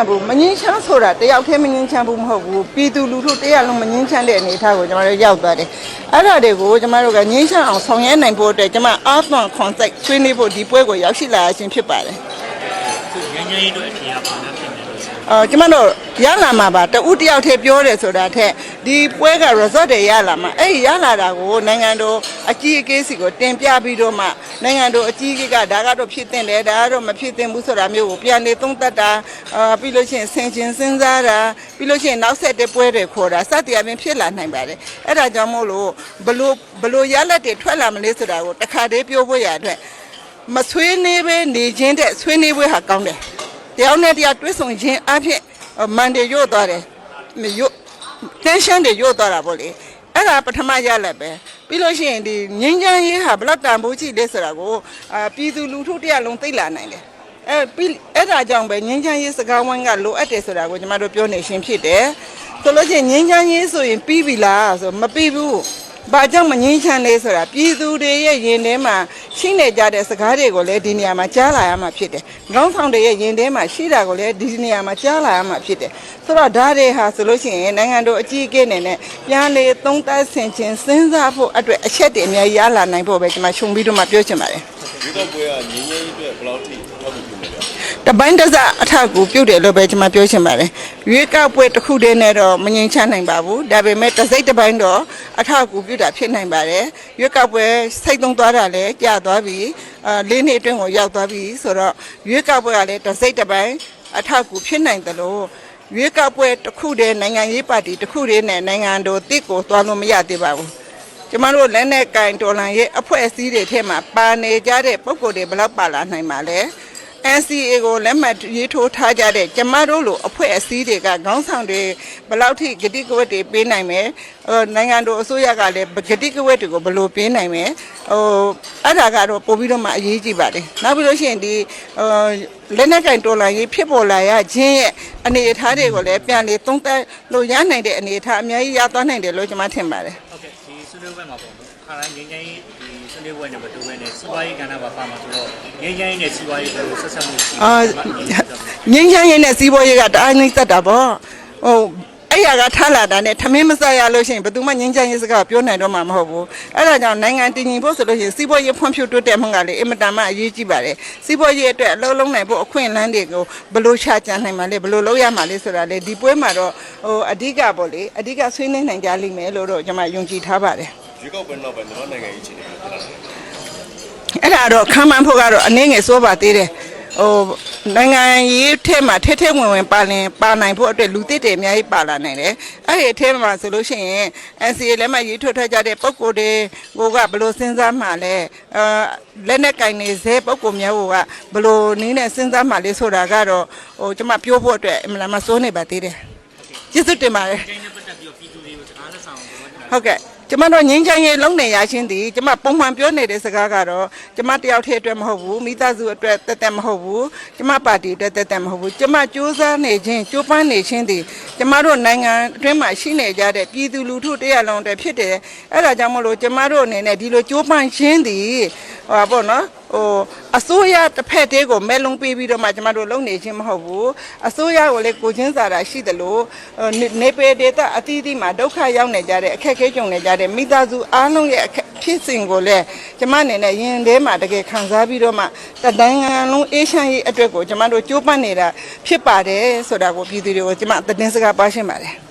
ဘူးမငင်းချမ်းဆိုတာတယောက်တည်းမငင်းချမ်းဘူးမဟုတ်ဘူးပြည်သူလူထုတယောက်လုံးမငင်းချမ်းတဲ့အနေအထားကိုကျွန်တော်တို့ရောက်သွားတယ်အဲ့ဒါတွေကိုကျွန်တော်တို့ကငင်းချမ်းအောင်ဆောင်ရွက်နိုင်ဖို့အတွက်ကျွန်မအာသွန်ခွန်စိတ်ဆွေးနွေးဖို့ဒီပွဲကိုရောက်ရှိလာခြင်းဖြစ်ပါတယ်သူငញ្ញရေးတို့အထင်ကဘာမှဖြစ်နေလို့ဆို အော်ကျွန်မတို့ရလာမှာပါတဦးတယောက်တည်းပြောတယ်ဆိုတာထက်ဒီပွဲက resort တွေရလာမှာအဲ့ဒီရလာတာကိုနိုင်ငံတော်အကြီးအကဲစီကိုတင်ပြပြီးတော့မှနိုင်ငံတော်အကြီးအကဲကဒါကတော့ဖြစ်တင်တယ်ဒါကတော့မဖြစ်တင်ဘူးဆိုတာမျိုးကိုပြန်လေသုံးသပ်တာအာပြီးလို့ရှိရင်ဆင်ခြင်စဉ်းစားတာပြီးလို့ရှိရင်နောက်ဆက်တဲ့ပွဲတွေခေါ်တာစသည်အပြင်ဖြစ်လာနိုင်ပါတယ်အဲ့ဒါကြောင့်မို့လို့ဘလို့ဘလို့ရလက်တွေထွက်လာမလဲဆိုတာကိုတစ်ခါတည်းပြောဖို့ရအတွက်မဆွေးနေပဲနေခြင်းတဲ့ဆွေးနေပွဲဟာကောင်းတယ် တယောက်နဲ့တယောက်တွဲဆုံခြင်းအဖြစ်မန်တွေရွတ်သွားတယ်မရွတ်တန်ရှင်းတွေရွတ်သွားတာပေါ့လေအဲ့ဒါပထမရလက်ပဲပြီးလို့ရှိရင်ဒီငင်းချမ်းရေးဟာဘလောက်တန်ဖိုးရှိလဲဆိုတာကိုအာပြည်သူလူထုတရက်လုံးသိလာနိုင်တယ်အဲ့ပြီးအဲ့ဒါကြောင့်ပဲငင်းချမ်းရေးစကားဝိုင်းကလိုအပ်တယ်ဆိုတာကိုကျွန်တော်တို့ပြောနေရှင်းဖြစ်တယ်ဆိုလို့ရှိရင်ငင်းချမ်းရေးဆိုရင်ပြီးပြီလားဆိုမပြီးဘူးဘာကြောင့်မငင်းချမ်းလဲဆိုတာပြည်သူတွေရဲ့ရင်ထဲမှာ ရှိနေကြတဲ့စကားတွေကိုလည်းဒီနေရာမှာကြားလာရမှာဖြစ်တယ်။ခေါင်းဆောင်တွေရဲ့ရင်ထဲမှာရှိတာကိုလည်းဒီနေရာမှာကြားလာရမှာဖြစ်တယ်။ဆိုတော့ဒါတွေဟာဆိုလို့ရှိရင်နိုင်ငံတော်အကြီးအကဲအနေနဲ့ပြန်လေသုံးသပ်ဆင်ခြင်စဉ်းစားဖို့အတွက်အချက်တွေအများကြီးရလာနိုင်ဖို့ပဲကျွန်မရှုံပြီးတော့မှပြောချင်ပါတယ်ဒီတော့ပွဲကငင်းငင်းအတွက်ဘယ်လောက်ထိထောက်ကူပြုနေလဲ။ တပိုင်းတစ်စအထက်ကိုပြုတ်တယ်လို့ပဲကျွန်မပြောချင်ပါတယ်။ရွေးကောက်ပွဲတစ်ခုတည်းနဲ့တော့မငြိမ်ချနိုင်ပါဘူး။ဒါပေမဲ့တစ်စိတ်တစ်ပိုင်းတော့အထက်ကိုပြုတ်တာဖြစ်နိုင်ပါတယ်။ရွေးကောက်ပွဲစိတ်သုံးသွားတာလည်းကြာသွားပြီ။အာလေးနှစ်အတွင်းကိုရောက်သွားပြီဆိုတော့ရွေးကောက်ပွဲကလည်းတစ်စိတ်တစ်ပိုင်းအထက်ကိုဖြစ်နိုင်တယ်လို့ရွေးကောက်ပွဲတစ်ခုတည်းနိုင်ငံရေးပါတီတစ်ခုတည်းနဲ့နိုင်ငံတော်တစ်ကိုသွားလို့မရသေးပါဘူး။ကျမတို့လက်နဲ့ကင်တော်လန်ရဲ့အဖွဲ့အစည်းတွေထဲမှာပါနေကြတဲ့ပုံကိုယ်တွေဘယ်လောက်ပါလာနိုင်မှာလဲ NCA ကိုလက်မှတ်ရေးထိုးထားကြတဲ့ကျမတို့လိုအဖွဲ့အစည်းတွေကခေါင်းဆောင်တွေဘယ်လောက်ထိဂတိကဝတ်တွေပေးနိုင်မယ်ဟိုနိုင်ငံတော်အစိုးရကလည်းဂတိကဝတ်တွေကိုဘယ်လိုပေးနိုင်မယ်ဟိုအဲ့ဒါကတော့ပို့ပြီးတော့မှအရေးကြီးပါတယ်နောက်ပြီးလို့ရှိရင်ဒီဟိုလက်နဲ့ကင်တော်လန်ရေးဖြစ်ပေါ်လာရခြင်းရဲ့အနေအထားတွေကိုလည်းပြန်လေသုံးသပ်လို့ရနိုင်တဲ့အနေအထားအများကြီးရသွားနိုင်တယ်လို့ကျွန်မထင်ပါတယ်ဟုတ်ကဲ့ဒီဆွေးနွေးပွဲမှာပေါ့နော်ခါတိုင်းငញ្ញရေးဒီ ဆွေးနွေးပွဲနဲ့မတူဘဲနဲ့စီးပွားရေးကဏ္ဍပါပါမှာဆိုတော့ငញ្ញရေးနဲ့စီးပွားရေးဘယ်လိုဆက်ဆက်မှုရှိအာငင်းချမ်းရင်နဲ့စီးပွားရေးကတအားနှိမ့်သက်တာပေါ့ဟိုအဲ့ရကထားလာတာနဲ့ထမင်းမစားရလို့ရှိရင်ဘယ်သူမှငင်းချမ်းရေးစကားပြောနိုင်တော့မှာမဟုတ်ဘူးအဲ့ဒါကြောင့်နိုင်ငံတည်ငြိမ်ဖို့ဆိုလို့ရှိရင်စီးပွားရေးဖွံ့ဖြိုးတိုးတက်မှုကလည်းအင်မတန်မှအရေးကြီးပါတယ်စီးပွားရေးအတွက်အလုံးလုံးနိုင်ဖို့အခွင့်အလမ်းတွေကိုဘယ်လိုချကြံနိုင်မှာလဲဘယ်လိုလုပ်ရမှာလဲဆိုတာလေဒီပွဲမှာတော့ဟိုအဓိကပေါ့လေအဓိကဆွေးနွေးနိုင်ကြလိမ့်မယ်လို့တော့ကျွန်မယုံကြည်ထားပါတယ် ရွေးကောက်ပွဲနောက်ပိုင်းမြန်မာနိုင်ငံရေးအခြေအနေကိုပြောတာလေအဲ့ဒါတော့ခံမှန်းဖို့ကတော့အနေငယ်စိုးပါသေးတယ်ဟိုနိုင်ငံရေးထဲမှာထဲထဲဝင်ဝင်ပါလင်ပါနိုင်ဖို့အတွက်လူသစ်တွေအများကြီးပါလာနိုင်တယ်အဲ့ဒီအထဲမှာဆိုလို့ရှိရင် NCA လက်မှတ်ရေးထိုးထားကြတဲ့ပုံကိုယ်တွေကိုကဘယ်လိုစဉ်းစားမှလဲအဲလက်နဲ့ကင်နေစေပုံကိုယ်များကဘယ်လိုနည်းနဲ့စဉ်းစားမှလဲဆိုတာကတော့ဟိုကျွန်မပြောဖို့အတွက်အမှန်တမ်းစိုးနေပါသေးတယ်ကျေးဇူးတင်ပါတယ်ငញ្ញနဲ့ပတ်သက်ပြီးတော့ပြည်သူတွေကိုစကားလက်ဆောင်ကိုပြောချင်တာဟုတ်ကဲ့ ကျမတို့ငင်းချမ်းရေးလုံးနေရချင်းသည်ကျမပုံမှန်ပြောနေတဲ့စကားကတော့ကျမတယောက်တည်းအတွက်မဟုတ်ဘူးမိသားစုအတွက်တက်တက်မဟုတ်ဘူးကျမပါတီအတွက်တက်တက်မဟုတ်ဘူးကျမစူးစမ်းနေခြင်းကြိုးပမ်းနေခြင်းသည်ကျမတို့နိုင်ငံအတွင်းမှာရှိနေကြတဲ့ပြည်သူလူထုတရက်လုံးတည်းဖြစ်တယ်အဲ့ဒါကြောင့်မလို့ကျမတို့အနေနဲ့ဒီလိုကြိုးပမ်းခြင်းသည်ဟောပေါ့နော် ဟိုအစိုးရတစ်ဖက်တည်းကိုမဲလုံးပေးပြီးတော့မှကျမတို့လုံနေခြင်းမဟုတ်ဘူးအစိုးရကိုလည်းကိုချင်းစာတာရှိတယ်လို့နေနေပေဒေတာအသီးသီးမှာဒုက္ခရောက်နေကြတဲ့အခက်အခဲကြုံနေကြတဲ့မိသားစုအားလုံးရဲ့အခက်ဖြစ်စဉ်ကိုလည်းကျမအနေနဲ့ရင်ထဲမှာတကယ်ခံစားပြီးတော့မှတတိုင်းငံလုံးအေးချမ်းရေးအတွက်ကိုကျမတို့ကြိုးပမ်းနေတာဖြစ်ပါတယ်ဆိုတာကိုပြည်သူတွေကိုကျမသတင်းစကားပါရှင်းပါတယ်